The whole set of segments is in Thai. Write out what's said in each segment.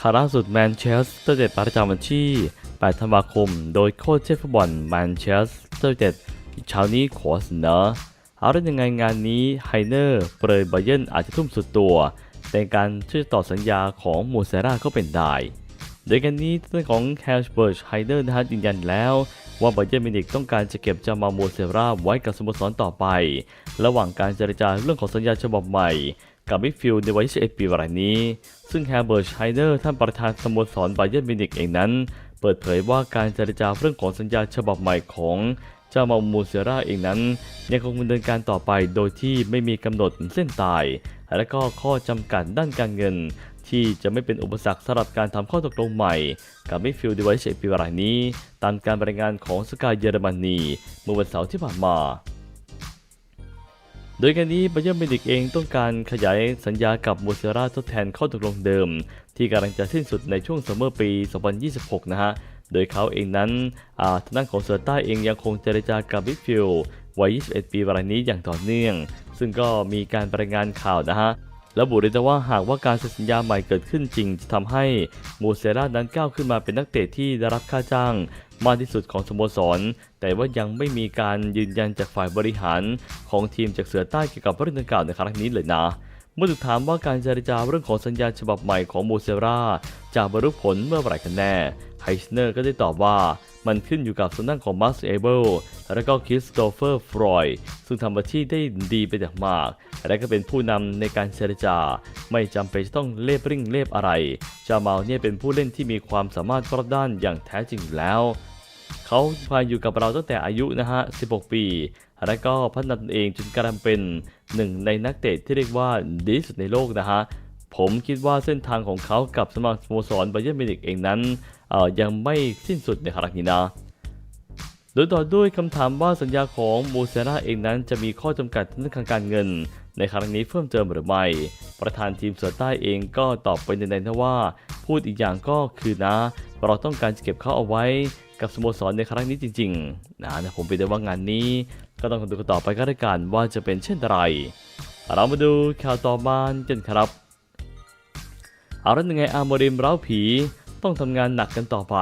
ข่าวล่าสุดแมนเชสเตอร์เด็ดประจำวันที่ 8 ธันวาคม โดยโค้ชเชฟฟุตบอลแมนเชสเตอร์เด็ดเช้านี้ขอเสนอเอาได้ยังไงงานนี้ไฮเนอร์เปรยไบเยนอาจจะทุ่มสุดตัวในการที่จะต่อสัญญาของมูเซราก็เป็นได้ โดยกันนี้ทางของแฮชเบิร์ชไฮเดอร์นะฮะยืนยันแล้วว่าไบเยนมินิกต้องการจะเก็บจามาโมเซราไว้กับสโมสรต่อไป ระหว่างการเจรจาเรื่องของสัญญาฉบับใหม่ กับมิดฟิลด์ในวัย 21 ปีรายนี้ ซึ่งแฮเบิร์ชไฮเดอร์ท่านประธานสโมสรไบเยนมิวนิกเองนั้น เปิดเผยว่าการเจรจาเรื่องของสัญญาฉบับใหม่ของเจ้ามาโมเซราเองนั้น ยังคงดำเนินการต่อไปโดยที่ไม่มีกำหนดเส้นตาย และก็ข้อจำกัดด้านการเงิน ที่จะไม่เป็นอุปสรรคสำหรับการทำข้อตกลงใหม่ กับมิดฟิลด์ในวัย 21 ปีรายนี้ ตามการรายงานของสกายเยอรมนีเมื่อวันเสาร์ที่ผ่านมา โดยการนี้บาเยิร์นมิวนิกเองต้องการขยายสัญญากับมูเซราทดแทนข้อตกลงเดิม ที่กำลังจะสิ้นสุดในช่วงซัมเมอร์ปี 2026 นะฮะ โดยเขาเองนั้นอ่าทางด้านของเซอร์ต้เองยังคงเจรจากับบิฟฟิลวัย 21 ปีรายนี้อย่างต่อเนื่อง ซึ่งก็มีการรายงานข่าวนะฮะ ระบุเลยนะว่าหากว่าการเซ็นสัญญาใหม่เกิดขึ้นจริง จะทำให้มูเซรานั้นก้าวขึ้นมาเป็นนักเตะที่ได้รับค่าจ้างมากที่สุดของสโมสร แต่ว่ายังไม่มีการยืนยันจากฝ่ายบริหารของทีมจากเสือใต้เกี่ยวกับเรื่องดังกล่าวในครั้งนี้เลยนะเมื่อถูกถามว่าการเจรจาเรื่องของสัญญาฉบับใหม่ของมูเซราจะบรรลุผลเมื่อไหร่กันแน่ ไฮสเนอร์ก็ได้ตอบว่ามันขึ้นอยู่กับทางด้านของมัสเอเบิลและก็คริสโตเฟอร์ฟรอยซึ่งทำหน้าที่ได้ดีเป็นอย่างมาก และก็เป็นผู้นำในการเจรจา ไม่จำเป็นจะต้องเล่บริ่งเล่บอะไร จามาลเนี่ยเป็นผู้เล่นที่มีความสามารถรอบด้านอย่างแท้จริงแล้ว เขาพาอยู่กับเราตั้งแต่อายุนะฮะ 16 ปี และก็พัฒนาตนเองจนกลายเป็นหนึ่งในนักเตะที่เรียกว่าดีที่สุดในโลกนะฮะ ผมคิดว่าเส้นทางของเขากับสมาสโมสรไบเยอร์มิวนิกเองนั้นยังไม่สิ้นสุดในครั้งนี้นะโดยต่อด้วยคำถามว่าสัญญาของมูเซราเองนั้นจะมีข้อจำกัดทางการเงิน ในครั้งนี้เพิ่มเติมหรือไม่ ประธานทีมเสือใต้เองก็ตอบไปในในว่า พูดอีกอย่างก็คือนะ เราต้องการจะเก็บเขาเอาไว้กับสโมสรในครั้งนี้จริงๆนะนะผมไปไดูว่างานนี้ ก็ต้องดูกันต่อไปก็ได้กันว่าจะเป็นเช่นไร เรามาดูข่าวต่อมากันครับ เอาแล้วยังไงอาโมริมเร้าผีต้องทำงานหนักกันต่อไป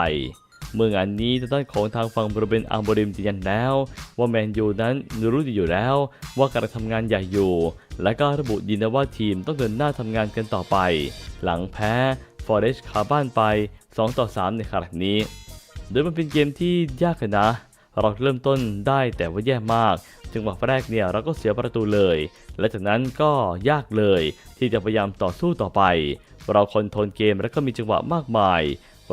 เมื่องานนี้ทางด้านของทางฝั่งบริเวณอาร์โมริมยืนยันแล้ว ว่าแมนยูนั้นรู้ดีอยู่แล้ว ว่ากำลังทำงานใหญ่อยู่ และก็ระบุยินะว่าทีมต้องเดินหน้าทำงานกันต่อไป หลังแพ้ฟอร์เรสคาบ้านไป 2 ต่อ 3 ในครั้งนี้ โดยมันเป็นเกมที่ยากเลยนะ เราเริ่มต้นได้แต่ว่าแย่มากจังหวะแรกเนี่ยเราก็เสียประตูเลย และจากนั้นก็ยากเลยที่จะพยายามต่อสู้ต่อไป เราคอนโทรลเกมและก็มีจังหวะมากมาย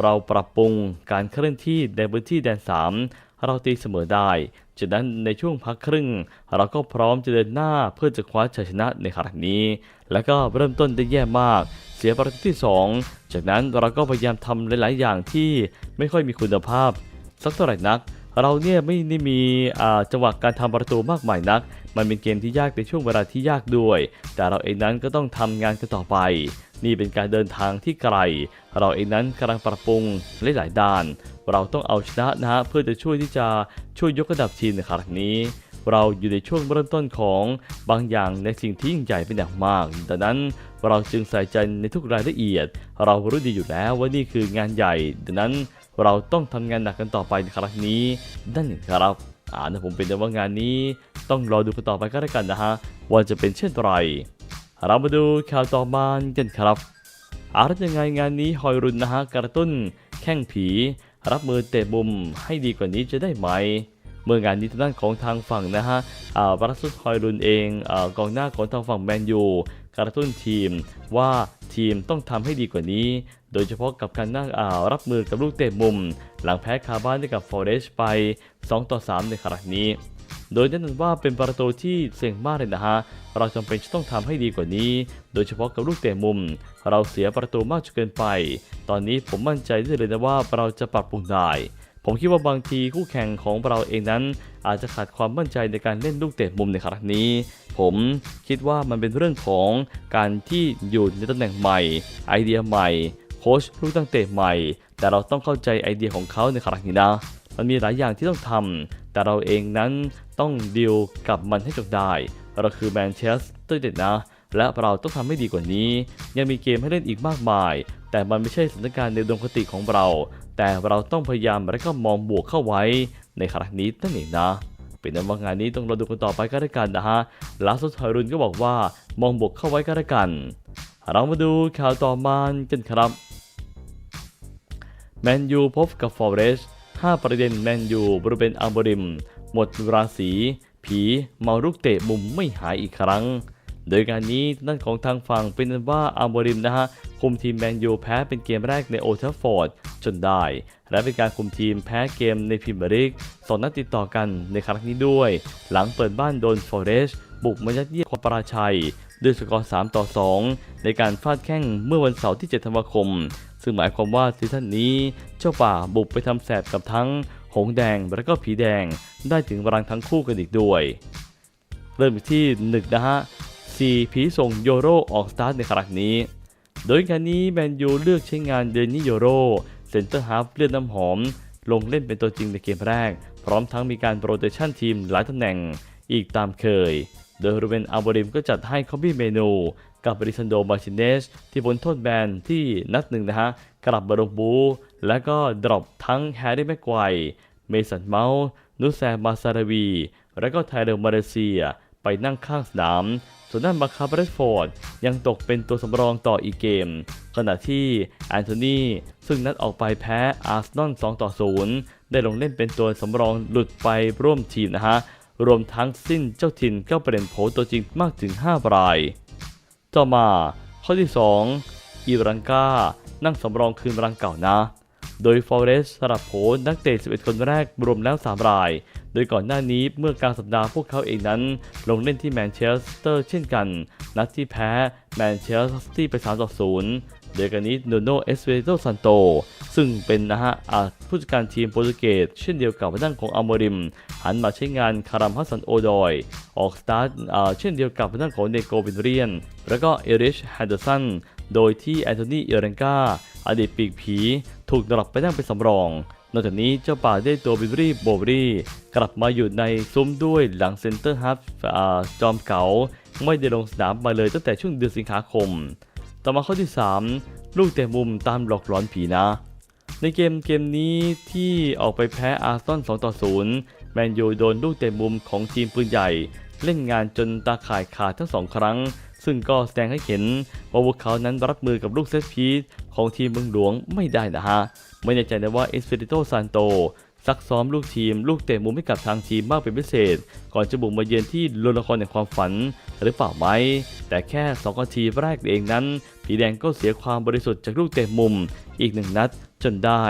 เราปรับปรุงการเคลื่อนที่ในพื้นที่แดน 3 เราตีเสมอได้จากนั้นในช่วงพักครึ่ง เราก็พร้อมจะเดินหน้าเพื่อจะคว้าชัยชนะในครั้งนี้ แล้วก็เริ่มต้นได้แย่มาก เสียประตูที่ 2 จากนั้นเราก็พยายามทำหลาย ๆ อย่างที่ไม่ค่อยมีคุณภาพ สักเท่าไหร่นักเราเนี่ยไม่ได้มีจังหวะการทำประตูมากมายนัก มันเป็นเกมที่ยากในช่วงเวลาที่ยากด้วย แต่เราเองนั้นก็ต้องทำงานกันต่อไป นี่เป็นการเดินทางที่ไกล เราเองนั้นกำลังปรับปรุงหลายๆด้าน เราต้องเอาชนะนะเพื่อจะช่วยที่จะช่วยยกระดับทีมในครั้งนี้ เราอยู่ในช่วงเริ่มต้นของบางอย่างในสิ่งที่ยิ่งใหญ่เป็นอย่างมากดังนั้นเราจึงใส่ใจในทุกรายละเอียด เรารู้ดีอยู่แล้วว่านี่คืองานใหญ่ ดังนั้นเราต้องทำงานหนักกันต่อไปในครั้งนี้นั่นเองครับอ่านะผมเป็นแต่ว่างานนี้ต้องรอดูกันต่อไปก็แล้วกันนะฮะว่าจะเป็นเช่นไร เรามาดูข่าวต่อมากันครับ อารยังไงงานนี้ฮอยรุนนะฮะกระตุ้นแข้งผี รับมือเตะมุมให้ดีกว่านี้จะได้ไหม เมื่องานนี้ทางด้านของทางฝั่งนะฮะบรัสซุสฮอยรุนเองอกองหน้าของทางฝั่งแมนยูกระตุ้นทีมว่าทีมต้องทำให้ดีกว่านี้ โดยเฉพาะกับการนั่งอ่ารับมือกับลูกเตะมุม หลังแพ้คาบ้านให้กับฟอเรสไป 2 ต่อ 3 ในครั้งนี้ โดยแน่นอนว่าเป็นประตูที่เสี่ยงมากเลยนะฮะ เราจำเป็นจะต้องทำให้ดีกว่านี้ โดยเฉพาะกับลูกเตะมุม เราเสียประตูมากจนเกินไป ตอนนี้ผมมั่นใจได้เลยนะว่าเราจะปรับปรุงได้ ผมคิดว่าบางทีคู่แข่งของเราเองนั้น อาจจะขาดความมั่นใจในการเล่นลูกเตะมุมในครั้งนี้ ผมคิดว่ามันเป็นเรื่องของการที่อยู่ในตำแหน่งใหม่ ไอเดียใหม่โค้ชลูกตั้งเตะใหม่ แต่เราต้องเข้าใจไอเดียของเขาในครั้งนี้นะมันมีหลายอย่างที่ต้องทำ แต่เราเองนั้นต้องดีลกับมันให้จบได้ เราคือแมนเชสเตอร์เด็ดนะ และเราต้องทำให้ดีกว่านี้ ยังมีเกมให้เล่นอีกมากมาย แต่มันไม่ใช่สถานการณ์ในอุดมคติของเรา แต่เราต้องพยายามและก็มองบวกเข้าไว้ ในครั้งนี้นั่นเองนะเป็นนั้นว่างานนี้ต้องรอดูกันต่อไปก็แล้วกันนะฮะลาสุดฮารุนก็บอกว่ามองบวกเข้าไว้ก็แล้วกัน เรามาดูข่าวต่อมากันครับ แมนยูพบกับฟอร์เรส 5 ประเด็นแมนยูบริเวณอัลบริม หมดราศีผีเมาลุกเตะมุมไม่หายอีกครั้ง โดยการนี้ด้านของทางฝั่งเป็นว่าอัลบริมนะฮะคุมทีมแมนยูแพ้เป็นเกมแรกในโอเทฟฟอร์ดจนได้ และเป็นการคุมทีมแพ้เกมในพรีเมียร์ลีกสองนัดติดต่อกันในครั้งนี้ด้วย หลังเปิดบ้านโดนฟอร์เรสบุกมายัดเยียดความปราชัย ด้วยสกอร์ 3 ต่อ 2 ในการฟาดแข้งเมื่อวันเสาร์ที่ 7 ธันวาคม ซึ่งหมายความว่าซีซั่นนี้เจ้าป่าบุกไปทำแสบกับทั้งหงแดงและก็ผีแดงได้ถึงรังทั้งคู่กันอีกด้วย เริ่มที่หนึ่งนะฮะสี่ผีส่งโยโรออกสตาร์ทในครั้งนี้ โดยการนี้แมนยูเลือกใช้งานเดนิโยโรเซนเตอร์ฮาฟเลือดน้ำหอม ลงเล่นเป็นตัวจริงในเกมแรก พร้อมทั้งมีการโรเตชันทีมหลายตำแหน่งอีกตามเคย โดยรูเบนอัลบริมก็จัดให้คอบี้เมนู กับบริซันโดมาชินเนสที่พ้นโทษแบนที่นัดหนึ่งนะฮะ กลับมาลงบู และก็ดรอปทั้งแฮร์รี่แม็กไกวร์เมสันเมาส์นุสแซมมาซาราวี และก็ไทเลอร์มาเลเซีย ไปนั่งข้างสนาม ส่วนด้านบาคาเบรสฟอร์ด ยังตกเป็นตัวสำรองต่ออีกเกม ขณะที่แอนโทนีซึ่งนัดออกไปแพ้อาร์เซนอล2ต่อ0ได้ลงเล่นเป็นตัวสำรองหลุดไปร่วมทีมนะฮะ รวมทั้งสิ้นเจ้าถิ่นก็เปลี่ยนโผตัวจริงมากถึง 5 ราย ต่อมาข้อที่ 2 อีรังกา นั่งสำรองคืนรังเก่านะ โดยฟอเรสสลับโผนักเตะ 11 คนแรกรวมแล้ว 3 ราย โดยก่อนหน้านี้เมื่อกลางสัปดาห์พวกเขาเองนั้น ลงเล่นที่แมนเชสเตอร์เช่นกัน นัดที่แพ้แมนเชสเตอร์ซิตี้ไป3ต่อ0โดยการนี้โนโนเอสเวโตซันโตซึ่งเป็นนะฮะผู้จัดการทีมโปรตุเกสเช่นเดียวกับด้านของอัลโมริม หันมาใช้งานคารัมฮัสซันโอดอย ออกสตาร์ทเช่นเดียวกับด้านของเนโกวินเรียน แล้วก็เอริชแฮนเดอร์สันโดยที่แอนโทนีเอเรนกาอดีตปีกผี ถูกดรอปไปนั่งเป็นสำรอง นอกจากนี้เจ้าป่าได้ตัวบิบรี่โบรรี่กลับมาอยู่ในซุ้มด้วยหลังเซนเตอร์ฮับจอมเก๋าไม่ได้ลงสนามมาเลยตั้งแต่ช่วงเดือนสิงหาคม ต่อมาข้อที่ 3 ลูกเตะมุมตามหลอกหลอนผีนะ ในเกมเกมนี้ที่ออกไปแพ้อาร์ซนอล2ต่อ0 แมนยูโดนลูกเตะมุมของทีมปืนใหญ่ เล่นงานจนตาข่ายขาดทั้งสองครั้ง ซึ่งก็แสดงให้เห็นว่าพวกเขานั้นรับมือกับลูกเซตพีซของทีมเมืองหลวงไม่ได้นะฮะ ไม่แน่ใจนะว่าเอสเปริโตซานโตซักซ้อมลูกทีม ลูกเตะมุมให้กับทางทีมมากเป็นพิเศษ ก่อนจะบุกมาเยือนที่โรงละครแห่งความฝันหรือเปล่าไหม แต่แค่2นาทีแรกเองนั้น ผีแดงก็เสียความบริสุทธิ์จากลูกเตะมุมอีกหนึ่งนัดจนได้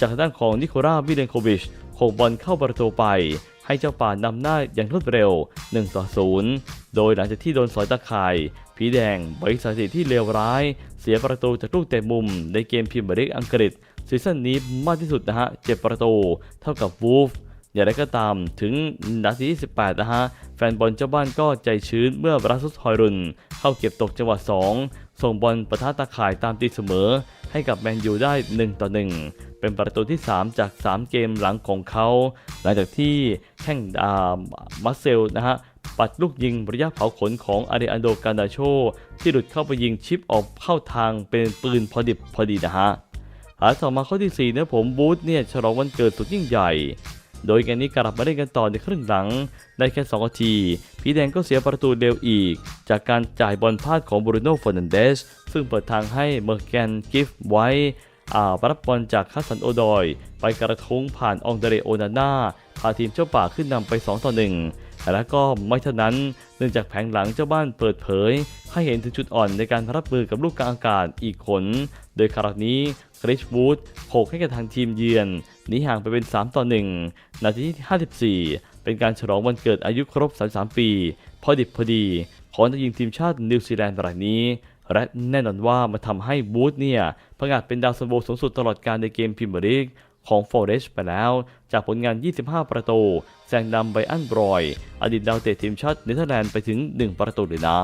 จากทางด้านของนิโคลาวิเลนโควิช โขกบอลเข้าประตูไป ให้เจ้าป่านำหน้าอย่างรวดเร็ว 1 ต่อ 0 โดยหลังจากที่โดนสอยตะข่าย ผีแดงบริสถิที่เลวร้าย เสียประตูจากลูกเตะมุม ในเกมพรีเมียร์ลีกอังกฤษซีซั่นนี้มากที่สุดนะฮะ7ประตูเท่ากับวูฟอย่างไรก็ตามถึงนาทีที่18 นะฮะ แฟนบอลเจ้าบ้านก็ใจชื้นเมื่อบรัสซุสฮอยรุน เข้าเก็บตกจังหวะ 2 ส่งบอลประทะตาข่ายตามตีเสมอ ให้กับแมนยูได้ 1 ต่อ 1 เป็นประตูที่ 3 จาก 3 เกมหลังของเขา หลังจากที่แข่งามาเซลนะฮะปัดลูกยิงระยะเผาขนของอาริอันโดกานาโช ที่หลุดเข้าไปยิงชิปออกเข้าทางเป็นปืนพอดิบพอดีนะฮะหาต่อมาข้อที่4นะผมบูธเนี่ยฉลองวันเกิดสุดยิ่งใหญ่ โดยเกมนี้กลับมาเล่นกันต่อในครึ่งหลัง ได้แค่2นาที ผีแดงก็เสียประตูเร็วอีก จากการจ่ายบอลพลาดของบรูโน่ฟอร์นันเดสซึ่งเปิดทางให้เมอร์แกนกิฟไว้อารับบอลจากคัสันโอดอย ไปกระทุ้งผ่านองเดเรโอนาน่าพาทีมเจ้าป่าขึ้นนำไป 2 ต่อ 1 และก็ไม่เท่านั้น เนื่องจากแผงหลังเจ้าบ้านเปิดเผย ให้เห็นถึงจุดอ่อนในการรับมือกับลูกกลางอากาศอีกคนโดยคราวนี้คริสวูดโขกให้กับทางทีมเยือน หนีห่างไปเป็น 3 ต่อ 1 นาทีที่ 54 เป็นการฉลองวันเกิดอายุครบ 33 ปี พอดิบพอดี ของนักยิงทีมชาตินิวซีแลนด์รายนี้ และแน่นอนว่ามาทำให้บูธเนี่ยประกาศเป็นดาวซันโบสูงสุดตลอดการในเกมพรีเมียร์ลีกของฟอเรสไปแล้ว จากผลงาน 25 ประตูแซงนำไบอันบรอย อดีตดาวเตะทีมชาติเนเธอร์แลนด์ไปถึง 1 ประตูเลยนะ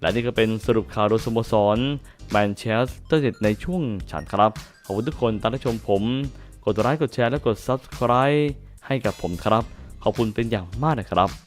และนี่ก็เป็นสรุปข่าวโดยสโมสรแมนเชสเตอร์เน็ตในช่วงฉันครับ ขอบคุณทุกคนตามรับชมผม กดไลค์กดแชร์และกด Subscribe ให้กับผมครับ ขอบคุณเป็นอย่างมากนะครับ